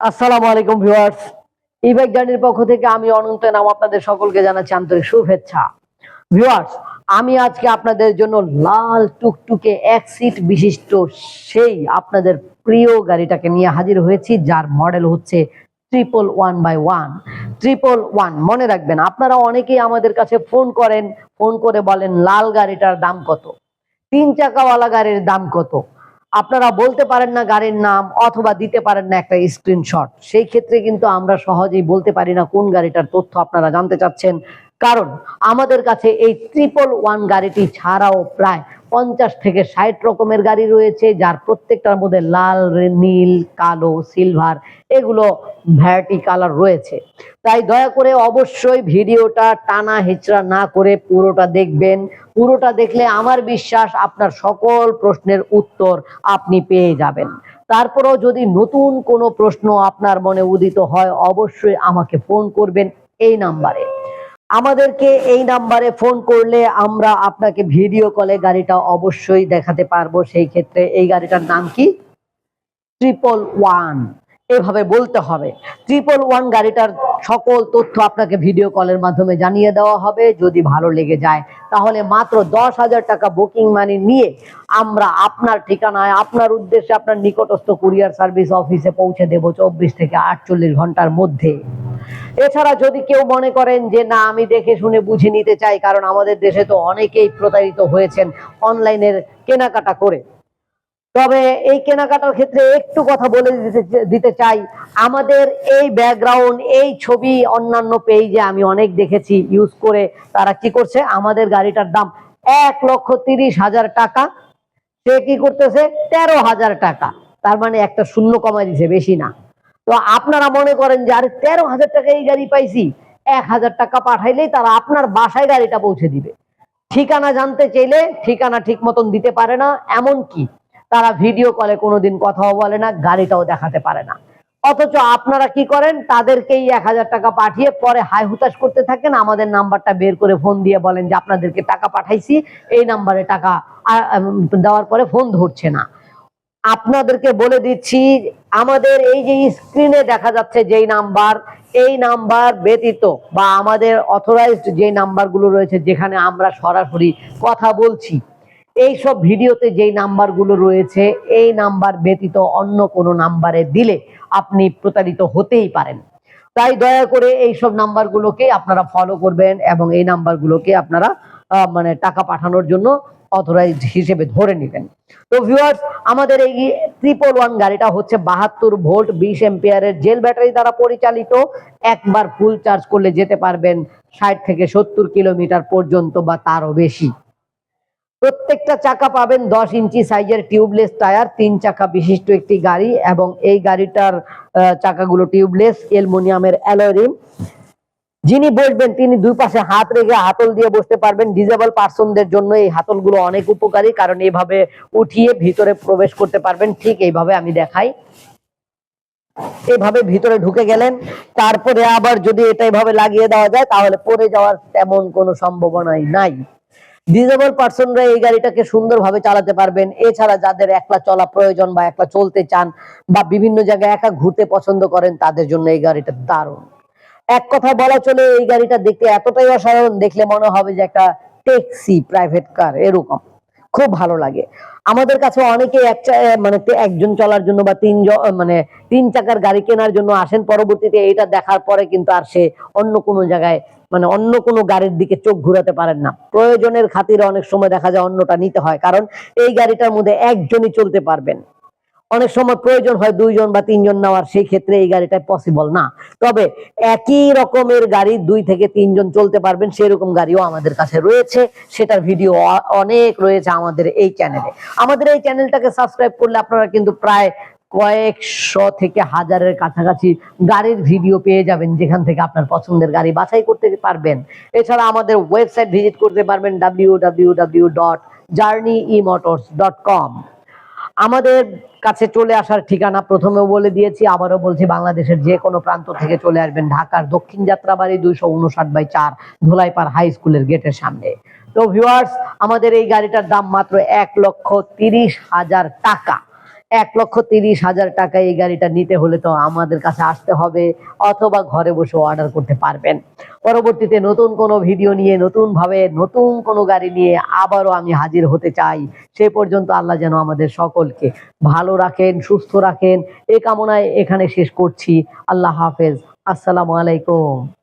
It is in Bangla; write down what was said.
আসসালামু আলাইকুম ভিউয়ার্স। ই বাইক জার্নির পক্ষ থেকে আমি অনন্ত নাম আপনাদের সকলকে জানাচ্ছি আন্তরিক শুভেচ্ছা। ভিউয়ার্স, আমি আজকে আপনাদের জন্য লাল টুকটুকে এক সিট বিশিষ্ট সেই আপনাদের প্রিয় গাড়িটাকে নিয়ে হাজির হয়েছি, যার মডেল হচ্ছে triple one by one triple one মনে রাখবেন, আপনারা অনেকেই আমাদের কাছে ফোন করেন ফোন করে বলেন, লাল গাড়িটার দাম কত? তিন চাকাওয়ালা গাড়ির দাম কত? আপনারা বলতে পারেন না গাড়ির নাম অথবা দিতে পারেন না একটা স্ক্রিনশট সেই ক্ষেত্রে কিন্তু আমরা সহজেই বলতে পারি না কোন গাড়িটার তথ্য আপনারা জানতে চাচ্ছেন। কারণ আমাদের কাছে এই ট্রিপল ওয়ান গাড়িটি ছাড়াও প্রায় পঞ্চাশ থেকে ষাট রকমের গাড়ি রয়েছে, যার প্রত্যেকটার মধ্যে লাল, নীল, কালো সিলভার এগুলো ভ্যারাইটি কালার রয়েছে। তাই দয়া করে অবশ্যই ভিডিওটা টানা হেচড়া না করে পুরোটা দেখবেন। পুরোটা দেখলে আমার বিশ্বাস আপনার সকল প্রশ্নের উত্তর আপনি পেয়ে যাবেন। তারপরেও যদি নতুন কোনো প্রশ্ন আপনার মনে উদিত হয়, অবশ্যই আমাকে ফোন করবেন এই নাম্বারে। আমাদেরকে এই নাম্বারে ফোন করলে আমরা আপনাকে ভিডিও কলে গাড়িটা অবশ্যই দেখাতে পারব। সেই ক্ষেত্রে এই গাড়িটার নাম কি? Triple one. এভাবে বলতে হবে। ট্রিপল ওয়ান গাড়িটার সকল তথ্য আপনাকে ভিডিও কলের মাধ্যমে জানিয়ে দেওয়া হবে। যদি ভালো লেগে যায়, তাহলে মাত্র দশ হাজার টাকা বুকিং মানি নিয়ে আমরা আপনার ঠিকানায়, আপনার উদ্দেশ্যে আপনার নিকটস্থ কুরিয়ার সার্ভিস অফিসে পৌঁছে দেব চব্বিশ থেকে আটচল্লিশ ঘণ্টার মধ্যে। এছাড়া যদি কেউ মনে করেন যে, না, আমি দেখে শুনে বুঝে নিতে চাই, কারণ আমাদের দেশে তো অনেকেই প্রতারিত হয়েছেন অনলাইনের কেনাকাটা করে। তবে এই কেনাকাটার ক্ষেত্রে একটু কথা বলে দিতে চাই। আমাদের এই ব্যাকগ্রাউন্ড, এই ছবি, অন্যান্য পেজে আমি অনেক দেখেছি ইউজ করে তারা কি করছে? আমাদের গাড়িটার দাম এক লক্ষ তিরিশ হাজার টাকা। সে কি করতেছে? তেরো হাজার টাকা। তার মানে একটা শূন্য কমাই দিছে, বেশি না। তো আপনারা মনে করেন যে, আরে, তেরো হাজার টাকা এই গাড়ি পাইছি। এক হাজার টাকা পাঠাইলেই তারা আপনার বাসায় গাড়িটা পৌঁছে দিবে। ঠিকানা জানতে চাইলে ঠিকানা ঠিক মতন দিতে পারে না এমন কি তারা ভিডিও কলে কোনোদিন কথাও বলে না, গাড়িটাও দেখাতে পারে না। অথচ আপনারা কি করেন, তাদেরকেই এক হাজার টাকা পাঠিয়ে পরে হাই হুতাশ করতে থাকেন, আমাদের নাম্বারটা বের করে ফোন দিয়ে বলেন যে, আপনাদেরকে টাকা পাঠাইছি। এই নাম্বারে টাকা দেওয়ার পরে ফোন ধরছে না। আপনাদেরকে বলে দিচ্ছি, আমাদের এই যে স্ক্রিনে দেখা যাচ্ছে যেই নাম্বার এই নাম্বার ব্যতীত বা আমাদের অথরাইজড যে নাম্বারগুলো রয়েছে যেখানে আমরা সরাসরি কথা বলছি, এই সব ভিডিওতে যেই নাম্বারগুলো রয়েছে, এই নাম্বার ব্যতীত অন্য কোনো নাম্বারে দিলে আপনি প্রতারিত হতেই পারেন। তাই দয়া করে এই সব নাম্বারগুলোকে আপনারা ফলো করবেন এবং এই নাম্বারগুলোকে আপনারা মানে টাকা পাঠানোর জন্য অথরাইজড হিসেবে ধরে নেবেন। তো ভিউয়ার্স আমাদের এই ট্রিপল ওয়ান গাড়িটা হচ্ছে বাহাত্তর ভোল্ট, বিশ এম্পিয়ারের জেল ব্যাটারি দ্বারা পরিচালিত। একবার ফুল চার্জ করলে যেতে পারবেন ষাট থেকে সত্তর কিলোমিটার পর্যন্ত বা তারও বেশি। প্রত্যেকটা চাকা পাবেন দশ ইঞ্চি সাইজের টিউবলেস টায়ার তিন চাকা বিশিষ্ট একটি গাড়ি এবং এই গাড়িটার চাকাগুলো টিউবলেস অ্যালুমিনিয়ামের অ্যালয় যিনি বসবেন, তিনি দুই পাশে হাত রেখে হাতল দিয়ে বসতে পারবেন। ডিজেবল পার্সনদের জন্য এই হাতলগুলো অনেক উপকারী, কারণ এইভাবে উঠিয়ে ভিতরে প্রবেশ করতে পারবেন। ঠিক এইভাবে আমি দেখাই। এভাবে ভিতরে ঢুকে গেলেন, তারপরে আবার যদি এটা এইভাবে লাগিয়ে দেওয়া যায়, তাহলে পড়ে যাওয়ার তেমন কোনো সম্ভাবনাই নাই। ডিজেবল পার্সনরা এই গাড়িটাকে সুন্দরভাবে চালাতে পারবেন। এছাড়া যাদের একলা চলা প্রয়োজন বা একলা চলতে চান বা বিভিন্ন জায়গায় একা ঘুরতে পছন্দ করেন, তাদের জন্য এই গাড়িটা দারুণ। এক কথা বলা চলে, এই গাড়িটা দেখতে এতটাই অসাধারণ, দেখলে মনে হবে যে একটা ট্যাক্সি প্রাইভেট কার এরকম। খুব ভালো লাগে। আমাদের কাছে অনেকে একটা মানে একজন চলার জন্য বা তিনজন মানে তিন চাকার গাড়ি কেনার জন্য আসেন, পরবর্তীতে এটা দেখার পরে কিন্তু আর সে অন্য কোনো জায়গায় মানে অন্য কোনো গাড়ির দিকে চোখ ঘুরাতে পারেন না। প্রয়োজনের খাতিরে অনেক সময় দেখা যায় অন্যটা নিতে হয়, কারণ এই গাড়িটার মধ্যে একজনই চলতে পারবেন। অনেক সময় প্রয়োজন হয় দুইজন বা তিনজন নেওয়ার, সেই ক্ষেত্রে এই গাড়িটা পসিবল না। তবে একই রকমের গাড়ি দুই থেকে তিনজন চলতে পারবেন, সেরকম গাড়িও আমাদের কাছে রয়েছে। সেটার ভিডিও অনেক রয়েছে আমাদের এই চ্যানেলে আমাদের এই চ্যানেলটাকে সাবস্ক্রাইব করলে আপনারা কিন্তু প্রায় কয়েকশো থেকে হাজারের কাছাকাছি গাড়ির ভিডিও পেয়ে যাবেন, যেখান থেকে আপনার পছন্দের গাড়ি বাছাই করতে পারবেন। এছাড়া আমাদের ওয়েবসাইট ভিজিট করতে পারবেন W W W dot journey e motors dot com আমাদের কাছে চলে আসার ঠিকানা প্রথমেও বলে দিয়েছি, আবারও বলছি বাংলাদেশের যে কোনো প্রান্ত থেকে চলে আসবেন ঢাকার দক্ষিণ যাত্রাবাড়ি দুইশো উনষাট বাই চার ধোলাইপাড় হাই স্কুলের গেটের সামনে। তো ভিউয়ার্স আমাদের এই গাড়িটার দাম মাত্র এক লক্ষ তিরিশ হাজার টাকা। এক লক্ষ তিরিশ হাজার টাকা এই গাড়িটা নিতে হলে তো আমাদের কাছে আসতে হবে, অথবা ঘরে বসে অর্ডার করতে পারবেন। পরবর্তীতে নতুন কোনো ভিডিও নিয়ে নতুন ভাবে নতুন কোনো গাড়ি নিয়ে আবারও আমি হাজির হতে চাই। সে পর্যন্ত আল্লাহ যেন আমাদের সকলকে ভালো রাখেন, সুস্থ রাখেন। এ কামনায় এখানে শেষ করছি। আল্লাহ হাফেজ। আসসালামু আলাইকুম।